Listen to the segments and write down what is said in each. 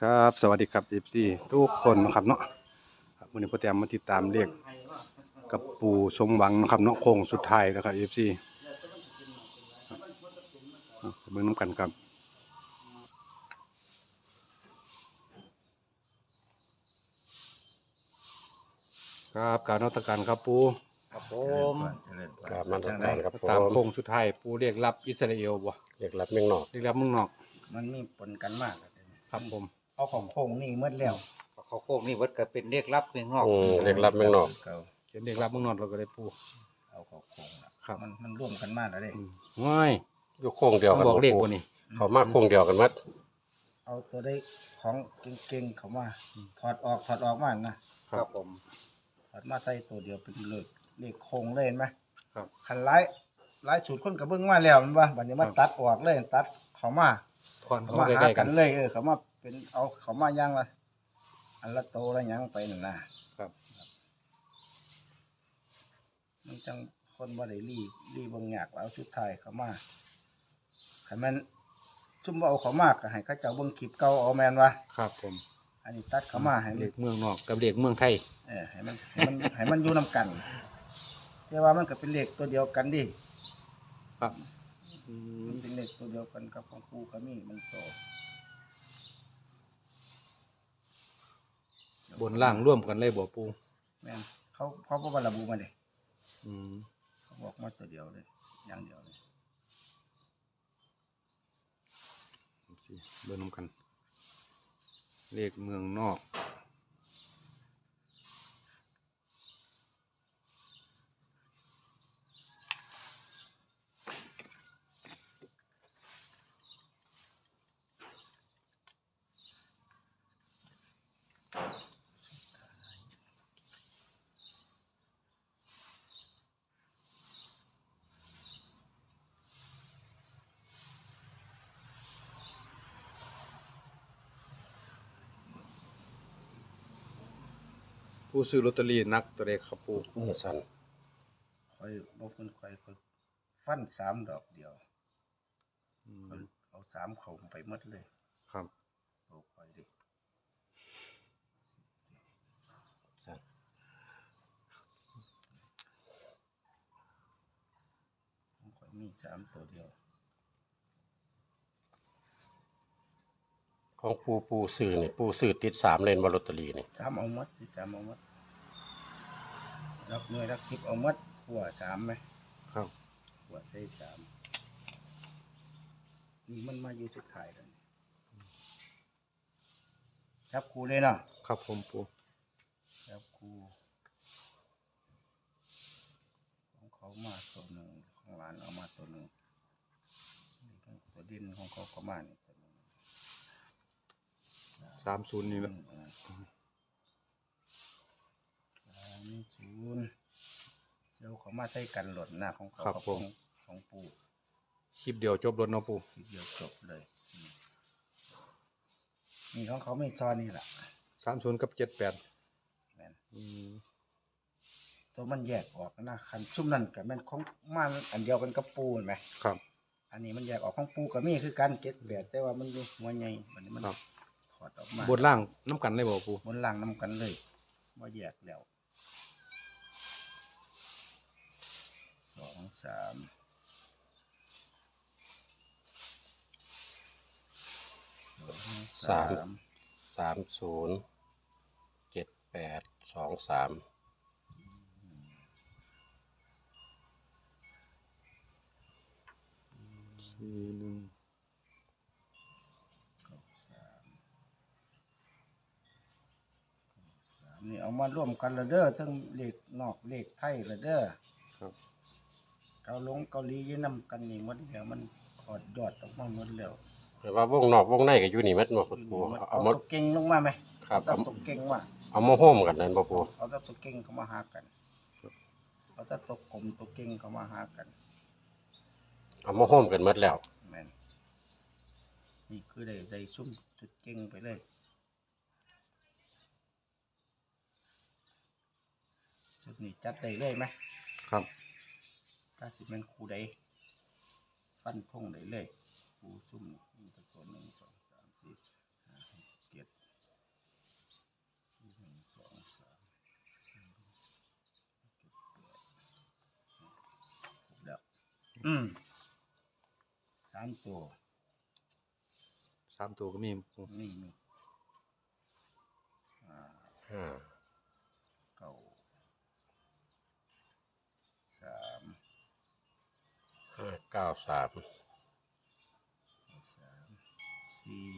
ครับสวัสดีครับเอฟซีทุกคนนะครับเนาะครับวันนี้พ่อแต้มมาติดตามเรียกกับปู่สมหวังนะครับเนาะโค้งสุดท้ายแล้วครับเอฟซีเบิ่งน้ำกันครับครับการนมัตการครับปู่ครับผมกราบนมัสการครับผตามมโค้งสุดท้ายปู่เรียกรับอิสราเอลบ่เรียกรับเมืองนอกเรียกรับเมืองนอก มันมีผลกันมากอะครับผม เอาของโค้งนี่เมื่อแล้วเขาโคกนี่วัดก็เป็นเลขลับเมืองนอกอืมเรียกรับเมืองนอก เก่าเขียนเรียกรับเมืองนอกเราก็ได้ปู่เอาของโค้งน่ะครับ มันมันร่วมกันมากแล้วเด้อืมว้ายอยู่โค้งเดียวต้องกันบอกเลขบ่บ่นี่ เขามาโค้งเดียวกันหมัดเอาตัวได้ของเก่งๆเขามาถอดออกถอดออกมานะ ครับผม ถอดมาใส่ตัวเดียวเป็นเลขเลขโค้งเลยเห็นไหมครับคันไล่ไล่สูตรคนกับเบิ้งมาแล้วมันว่าบัดนี้มาตัดออกเลยตัดเขามาควันเขาเข้ามามาหาใกล้ๆกักันน เลยเออเขามาเป็นเอาเขามาย่างละอันละโตละหยังไปนั่นนะครับ มันจังคนบ่ได้รีรีเบางอยากเอาชุดไทายเขามาให้มันซุ่มบ่เอาเขามากก็ให้เขาเจ้าเบิ่งคลิปเก่าเอาแม่นว่าครับผมอันนี้ตัดเขามาให้เด็มันกเมืองนอกกับเด็กเมืองไทย เออให้มันให้มัน ให้มันอยู่นํกันแต่ว่ามันก็เป็นเลขตัวเดียวกันดิครับอื มมันเป็นเลขตัวเดียวกันกับของปู่ก็มีมันโตบนล่างร่วมกันเลยบ่ปูแม่นเขาเขาบ่ว่าระบุมาเด้อืมเขาบอกมาตัวเดียวเลยอย่างเดียวเลยสิเบิ่งนำกัน เลขเมืองนอก ผู้ซื้อลอตเตอรี่นักตัวเลขครับปูนี่สันคอยบ่เพิ่นคอยคอยฟันสามดอกเดียวอืมข้อยเอาสามเขาไปหมดเลยครับ โอ้คอยดิสันของคอยมีสามตัวเดียว ของปูปูซื้อนี่ปูซื้อติดสามเลนบอลลอตเตอรี่นี่สามเอาหมดสิสามเอาหมดรักหน่วยรักสิบเอาหมดหัวสามไหมครับ หัวใส่สามนี่มันมาอยู่สุดท้ายแล้วนี่จับครูเลยเนาะครับผมปูจับครูของเขามาตัวหนึ่งของหลานเอามาตัวหนึ่งนี่ก็ตัวดินของเขาเขามานี่ตัวหนึ่ง สามศูนย์นี่แหละอืมอ่าสามศูนย์เดี๋ยวเขามาใส่กันหล่นหน้าของเขากับของของปู่คลิปเดียวจบรถเนาะปูทีเดียวจบเลยอืมนี่ของเขาไม่ซ้อนนี่แหละสามศูนย์กับเจ็ดแปดแม่นอืมตัวมันแยกออกนะคันซุ่มนั่นกับแม่นของมันอันเดียวกันกับปูเห็นไหม ครับ อันนี้มันแยกออกของปูกับมีคือการเก็ตแบบแต่ว่ามันอยู่หัวใหญ่บัดนี้มันครับถ อดออกมาบนล่างน้ำกันเลยบ่ปูบนล่างน้ำกันเลยว่าแยกแล้วสองสามสองสาม สามศูนย์เจ็ดแปดสองสามสี่หนึ่ง เก้าสามสาม นี่เอามาร่วมกันและเด้อทั้งเลขนอกเลขไทยและเด้อครับ เกาลงเกาหลีอยืนนำกันนี่หมดแล้วมันถอดยอดออกมาหมดแล้วแต่ว่าวงนอกวงในก็อยู่นี่มัดบ่ปูเอาเอาหมดตัวเก่งลงมาไหมครับเอาตัวเก่งมาเอามาโฮมกันนั่นบ่ปูเอาแต่ตัวเก่งเข้ามาหากันเอาแต่ตัวกลมตัวเก่งเข้ามาหากันเอามาโฮมกันหมดแล้วแม่นนี่คือได้ได้ซุ่มจุดเก่งไปเลย นี่จัดได้เลยไหมครับ ถ้าสิเป็นครูใดฟันทงได้เลยครูซุ่มหนึ่งสองสามสี่ห้าหกเจ็ดหนึ่งสองสามสี่หกเจ็ดแปดครบแล้วอืมสามตัวสามตัวก็มีปูนี่นี่อ่า ห้า ห้าเก้าสามสามสี่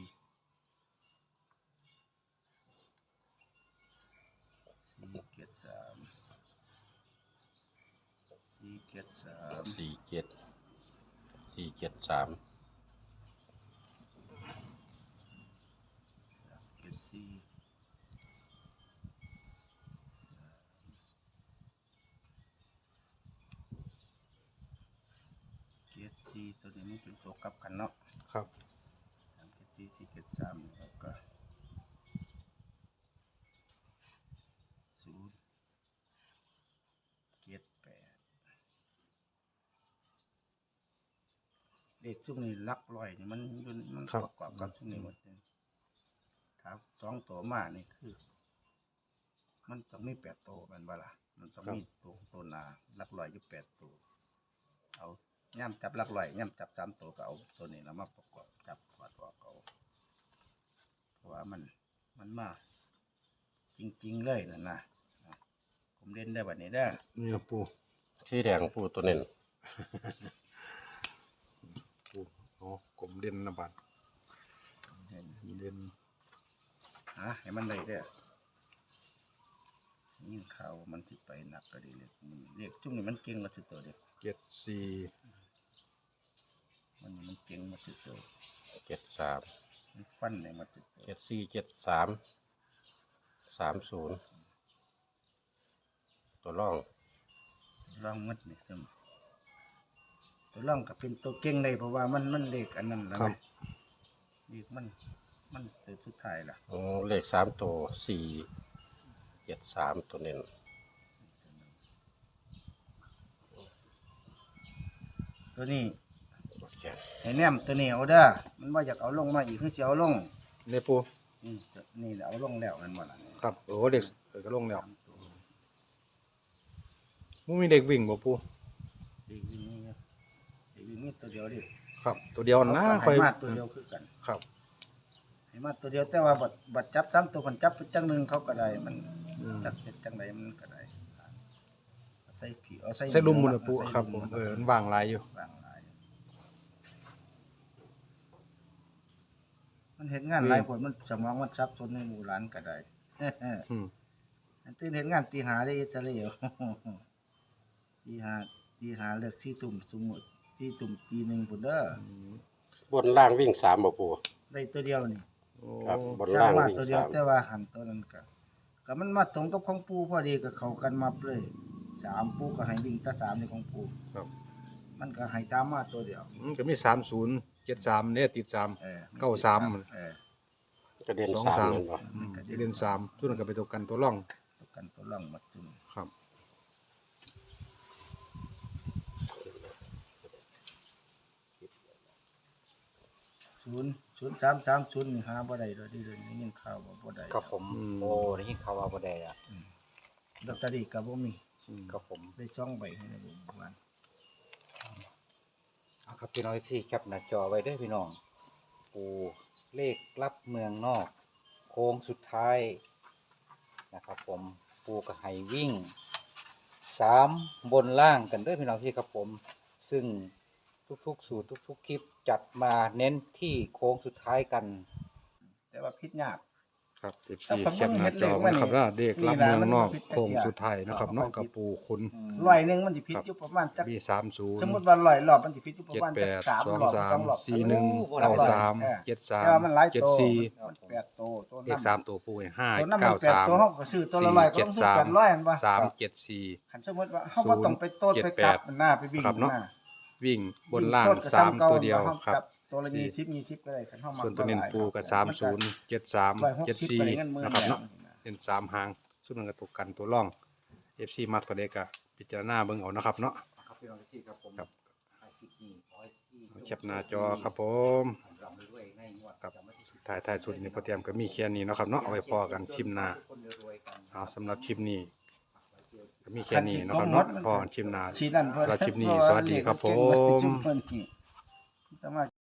สี่เจ็ดสามสี่เจ็ดสามสี่เจ็ดสี่เจ็ดสามสามเจ็ดสี่เจ็ด สี่ตัวนี้มันเป็นตัวกลับกันเนาะครับ สามเจ็ดสี่สี่เจ็ดสามแล้วก็ศูนย์เจ็ดแปดเลขซุ่มนี้หลักร้อยนี่มันมันมันครับประกอบกับซุ่มนี้หมดเลยถ้าสองตัวมานี่คือ มันต้องมีแปดตัวแมันบ่ล่ะมันต้องมีตัวตัวหนาหลักร้อยอยู่แปดตัว เอา ย่ำจับหลักร้อยย่ำจับสามตัวก็เอาตัวนี้แล้วมาประกอบจับขวดออกเอาเพราะว่ามันมันมาจริง ๆ เลยนั่นนะนะผมเล่นได้แบบนี้ได้อนี่ครับปูสีแดงปูตัวเน้นปูโอ้กลมเด่นนะบัดเห็นเด่นหาให้มันเลยเด้อ ยิ่งข่าวว่ามันที่ไปหนักก็ดีเลยมันเรียกจุ่มนี่มันเก่งมาสุดตัวเดียวเจ็ดสี่มันนี่มันเก่งมาสุดตัวเจ็ดสามมันฟันเลยมาสุดตัวเจ็ดสี่เจ็ดสามสามศูนย์ตัวร่องร่องมัดนี่ซึมตัวร่องก็เป็นตัวเก่งเลยเพราะว่ามันมันเลขอันนั้นแล้วครันะบเลขมันมันตัวสุดท้ายล่ะโอ้เลขสามตัวสี่เจ็ดสามตัวเน้นตัวนี้โอเคไอ้แนมตัวนี้เอาเด้อมันว่าอยากเอาลงมาอีกคือสิเอาลงเนี่ยปูนี่ตัวนี่แหละเอาลงแล้วกันหมดละครับโอ้เด็กเออก็ลงแล้วมูมีเด็กวิ่งบ่ปูดีวิ่งนี่ดีวิ่งนี่ตัวเดียวดิครับ ตัวเดียวนะเอาค่อยให้มาตัวเดียวคือกัน ครับให้มาตัวเดียวแต่ว่าบัดบัดจับซ้ำตัวคนจับไปจังหนึ่งเขาก็ได้มัน อืม จักเฮ็ดจังใดมันก็ได้เอาใส่ผีเอาใส่ใส่ลุมมือนะปูใส่ครับลุผมเออมันวางหลายอยู่วางหลายมันเห็นงานหลายคนมันสมองมันซับซ้อนในหมู่หลานก็ได้ อืมอันตื่นเห็นงานตีหาได้อิสราเอล ตีหาตีหาเลือกสี่ตุ่มสมมุติสี่ตุ่มตีหนึ่งพุ่นเด้อบนล่างวิ่งสามบ่ปูได้ตัวเดียวนี่ โอ้ครับบนสร้าล่างงมาวิ่งตัวเดียวสามแต่ว่าหันตัวนั้นก็ ก็มันมาตรงกับของปูพอดีก็เข้ากันมาเลยสามปูก็ให้วิ่งแตาสามในของปูครับ มันก็ให้สามมาตัวเดียวมันก็มีสามศูนย์เจ็ดสามเนี่ยติดสามเออเก้าสาม เออก็เด่นสองสามสามเห็นบ่ อืมเล่นสามทุกนั้นก็ไปตกกันตัวร่องตัวกันตัวล่องมาจุ่มครับ ศูนย์ศูนย์สามสามศูนย์นี่หาบ่ได้เลยที่เรื่องนี้ยินข่าวว่าบ่ได้ครับผม อืม โอ้ได้ยินข่าวว่าบ่ได้อะอืมลอตเตอรี่ก็บ่มีอืมครับผมได้ช่องใบให้ในบุญวันเอาครับพี่น้องที่แคปหน้าจอไว้เด้อพี่น้อง ปูเลขรับเมืองนอก โค้งสุดท้ายนะครับผมปูกับไฮวิ่งสามบนล่างกันเด้อพี่น้องที่ครับผม ซึ่ง ทุกๆ สูตรทุก ๆ คลิปจัดมาเน้นที่โค้งสุดท้ายกัน แต่ว่าพิษยาก ครับเอฟแต่ซีผมแคปหน้าจอเห็นเลขนะครับว่านี่ว่าเด็กนี่รับล่ะเมืองนอกมันบ่ผิดโค้งจักเที่ยสุดท้ายนะครับเอาเนาะเอากับผิดปูคุณร้อยหนึงมันสิพิษครับอยู่ประมาณจักมีสามศูนย์สมมุติว่าร้อยรอบมันสิพิษอยู่ประเจ็ดมาณแปจักดสามสองรอบสามสองรอบสี่หนึ่งโอ้เก้าร้อยสามเออเจ็ดสามแต่ว่ามันหลายเจ็ดตัวสี่มันแปดตัวตัวเลขสามตัวปูให้ห้าตัวนั้นมัเก้านแปดสามตัวเฮาก็ซื้อตัวละร้อยก็ต้องซื้อแปดร้อยอันบ่สามเจ็ดสี่คันสมมุติว่าเฮาบ่ต้องไปโตดศูนย์ไปกลับเจ็ดแปดมันหน้าไปวิ่งครับเนาะ หน้า วิ่งบนล่างวิ่โตดก็สามก่ตัวเดียวฮาครับจัตัวละ20 20ก็ได้คันเฮามาส่วนตัวเน้นปูกับสามศูนย์เจ็ดสามร้อยหกเจ็ดสิบสี่ไปเงินหมื่นนะครับแล้วเนาะเป็นสามหางส่วนนั้นก็ตกกันตัวร่องเอฟซีมักตัวเด็กก็พิจารณาเบิ่งเอานะครับเนาะครับพี่น้องที่ครับผมครับให้คลิปนี้ขอให้ที่แคปหน้าจอครับผมรำรวยๆในงวดครับจำวันที่สิบถ่ายถ่ายสุดนี่พอเตรียมก็มีแค่นี้เนาะครับเนาะเอาไว้พอกันคลิปหน้าคนรวยๆกันเอาสำหรับคลิปนี้ก็ มีแค่นี้เนาะครับเนาะพอกันคลิปหน้า ชีนั่นเพิ่นสำหรับคลิปนี้เพาะาสวัสดีครับเรียกว่าเก่งผมว่าจุ่เพิ่นนี่แต่มา